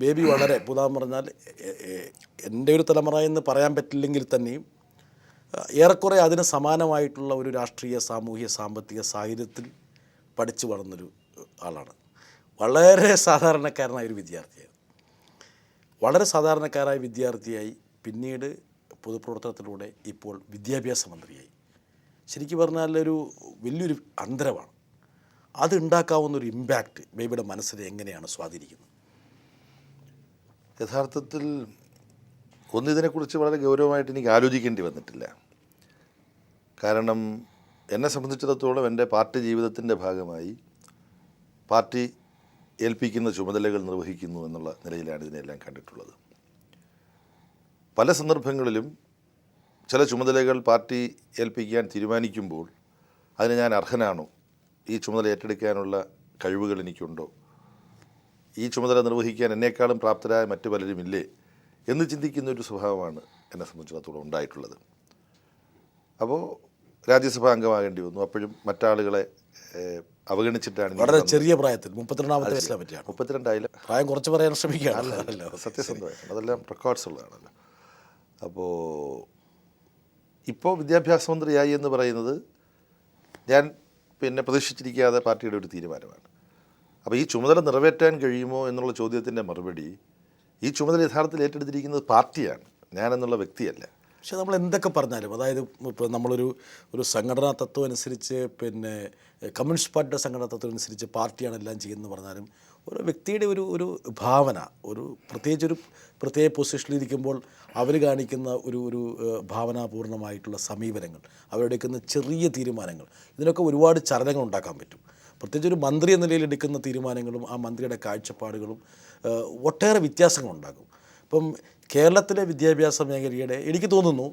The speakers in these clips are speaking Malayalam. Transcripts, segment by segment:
ബേബി വളരെ പുതാന്ന് പറഞ്ഞാൽ എന്റെ ഒരു തലമുറ എന്ന് പറയാൻ പറ്റില്ലെങ്കിൽ തന്നെയും ഏറെക്കുറെ അതിന് സമാനമായിട്ടുള്ള ഒരു രാഷ്ട്രീയ സാമൂഹ്യ സാമ്പത്തിക സാഹചര്യത്തിൽ പഠിച്ചു വളർന്നൊരു ആളാണ്. വളരെ സാധാരണക്കാരനായ ഒരു വിദ്യാർത്ഥിയാണ്. വളരെ സാധാരണക്കാരായ വിദ്യാർത്ഥിയായി പിന്നീട് പൊതുപ്രവർത്തനത്തിലൂടെ ഇപ്പോൾ വിദ്യാഭ്യാസ മന്ത്രിയായി. ശരിക്കും പറഞ്ഞാൽ ഒരു വലിയൊരു അന്തരമാണ്. അതുണ്ടാക്കാവുന്ന ഒരു ഇമ്പാക്റ്റ് ബേബിയുടെ മനസ്സിനെ എങ്ങനെയാണ് സ്വാധീനിക്കുന്നത്? യഥാർത്ഥത്തിൽ ഒന്നിതിനെക്കുറിച്ച് വളരെ ഗൗരവമായിട്ട് എനിക്ക് ആലോചിക്കേണ്ടി വന്നിട്ടില്ല. കാരണം എന്നെ സംബന്ധിച്ചിടത്തോളം എന്റെ പാർട്ടി ജീവിതത്തിന്റെ ഭാഗമായി പാർട്ടി ഏൽപ്പിക്കുന്ന ചുമതലകൾ നിർവഹിക്കുന്നു എന്നുള്ള നിലയിലാണ് ഇതിനെല്ലാം കണ്ടിട്ടുള്ളത്. പല സന്ദർഭങ്ങളിലും ചില ചുമതലകൾ പാർട്ടി ഏൽപ്പിക്കാൻ തീരുമാനിക്കുമ്പോൾ അതിന് ഞാൻ അർഹനാണോ? ഈ ചുമതല ഏറ്റെടുക്കാനുള്ള കഴിവുകൾ എനിക്കുണ്ടോ? ഈ ചുമതല നിർവഹിക്കാൻ എന്നേക്കാളും പ്രാപ്തരായ മറ്റു പലരും ഇല്ലേ എന്ന് ചിന്തിക്കുന്ന ഒരു സ്വഭാവമാണ് എന്നെ സംബന്ധിച്ചിടത്തോളം ഉണ്ടായിട്ടുള്ളത്. അപ്പോൾ രാജ്യസഭാ അംഗമാകേണ്ടി വന്നു. അപ്പോഴും മറ്റാളുകളെ അവഗണിച്ചിട്ടാണ് വളരെ ചെറിയ പ്രായത്തിൽ മുപ്പത്തിരണ്ടാമത്തെ വയസ്സിലെ പറ്റിയാണ്. പ്രായം കുറച്ച് പറയാൻ ശ്രമിക്കുകയാണ്. സത്യസന്ധമായിട്ട്. അതെല്ലാം റെക്കോർഡ്സ് ഉള്ളതാണല്ലോ. അപ്പോൾ ഇപ്പോൾ വിദ്യാഭ്യാസ മന്ത്രിയായി എന്ന് പറയുന്നത് ഞാൻ പിന്നെ പ്രതീക്ഷിച്ചിരിക്കാതെ പാർട്ടിയുടെ ഒരു തീരുമാനമാണ്. അപ്പോൾ ഈ ചുമതല നിറവേറ്റാൻ കഴിയുമോ എന്നുള്ള ചോദ്യത്തിന്റെ മറുപടി ഈ ചുമതല യഥാർത്ഥത്തിൽ ഏറ്റെടുത്തിരിക്കുന്നത് പാർട്ടിയാണ് ഞാനെന്നുള്ള വ്യക്തിയല്ല. പക്ഷെ നമ്മൾ എന്തൊക്കെ പറഞ്ഞാലും അതായത് ഇപ്പോൾ നമ്മളൊരു ഒരു സംഘടനാ തത്വം അനുസരിച്ച് പിന്നെ കമ്മ്യൂണിസ്റ്റ് പാർട്ടിയുടെ സംഘടനാ തത്വം അനുസരിച്ച് പാർട്ടിയാണ് എല്ലാം ചെയ്യുന്നത് പറഞ്ഞാലും ഒരു വ്യക്തിയുടെ ഒരു ഒരു ഭാവന ഒരു പ്രത്യേകിച്ച് ഒരു പ്രത്യേക പൊസിഷനിൽ ഇരിക്കുമ്പോൾ അവർ കാണിക്കുന്ന ഒരു ഒരു ഭാവനാപൂർണമായിട്ടുള്ള സമീപനങ്ങൾ അവരെടുക്കുന്ന ചെറിയ തീരുമാനങ്ങൾ ഇതിനൊക്കെ ഒരുപാട് ചലനങ്ങൾ ഉണ്ടാക്കാൻ പറ്റും. പ്രത്യേകിച്ച് ഒരു മന്ത്രി എന്ന നിലയിൽ എടുക്കുന്ന തീരുമാനങ്ങളും ആ മന്ത്രിയുടെ കാഴ്ചപ്പാടുകളും ഒട്ടേറെ വ്യത്യാസങ്ങളുണ്ടാകും. ഇപ്പം കേരളത്തിലെ വിദ്യാഭ്യാസ മേഖലയുടെ എനിക്ക് തോന്നുന്നു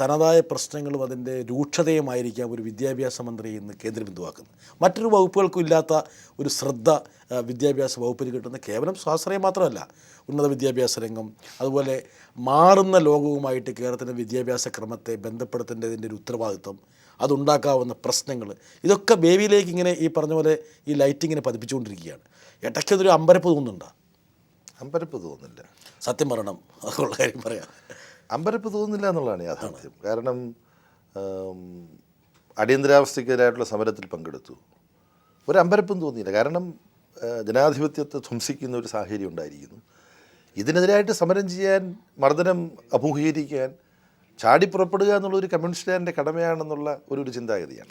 തനതായ പ്രശ്നങ്ങളും അതിന്റെ രൂക്ഷതയുമായിരിക്കാം ഒരു വിദ്യാഭ്യാസ മന്ത്രി ഇന്ന് കേന്ദ്രബിന്ദുവാക്കുന്നത്. മറ്റൊരു വകുപ്പുകൾക്കും ഇല്ലാത്ത ഒരു ശ്രദ്ധ വിദ്യാഭ്യാസ വകുപ്പിന് കിട്ടുന്ന കേവലം സ്വാശ്രയം മാത്രമല്ല ഉന്നത വിദ്യാഭ്യാസ രംഗം അതുപോലെ മാറുന്ന ലോകവുമായിട്ട് കേരളത്തിന്റെ വിദ്യാഭ്യാസ ക്രമത്തെ ബന്ധപ്പെടുത്തേണ്ടതിന്റെ ഒരു ഉത്തരവാദിത്വം അതുണ്ടാക്കാവുന്ന പ്രശ്നങ്ങൾ ഇതൊക്കെ ബേബിയിലേക്ക് ഇങ്ങനെ ഈ പറഞ്ഞ പോലെ ഈ ലൈറ്റിങ്ങിനെ പതിപ്പിച്ചുകൊണ്ടിരിക്കുകയാണ്. ഇടയ്ക്ക് അതൊരു അമ്പരപ്പ് തോന്നുന്നുണ്ടോ? അമ്പരപ്പ് തോന്നുന്നില്ല. സത്യം പറയണം അതുള്ള കാര്യം പറയാം. അമ്പരപ്പ് തോന്നുന്നില്ല എന്നുള്ളതാണ് യാഥാർത്ഥ്യം. കാരണം അടിയന്തരാവസ്ഥയ്ക്കെതിരായിട്ടുള്ള സമരത്തിൽ പങ്കെടുത്തു. ഒരു അമ്പരപ്പും തോന്നിയില്ല. കാരണം ജനാധിപത്യത്തെ ധ്വംസിക്കുന്ന ഒരു സാഹചര്യം ഉണ്ടായിരിക്കുന്നു. ഇതിനെതിരായിട്ട് സമരം ചെയ്യാൻ മർദ്ദനം അഭിമുഖീകരിക്കാൻ ചാടിപ്പുറപ്പെടുക എന്നുള്ളൊരു കമ്മ്യൂണിസ്റ്റുകാരന്റെ കടമയാണെന്നുള്ള ഒരു ചിന്താഗതിയാണ്.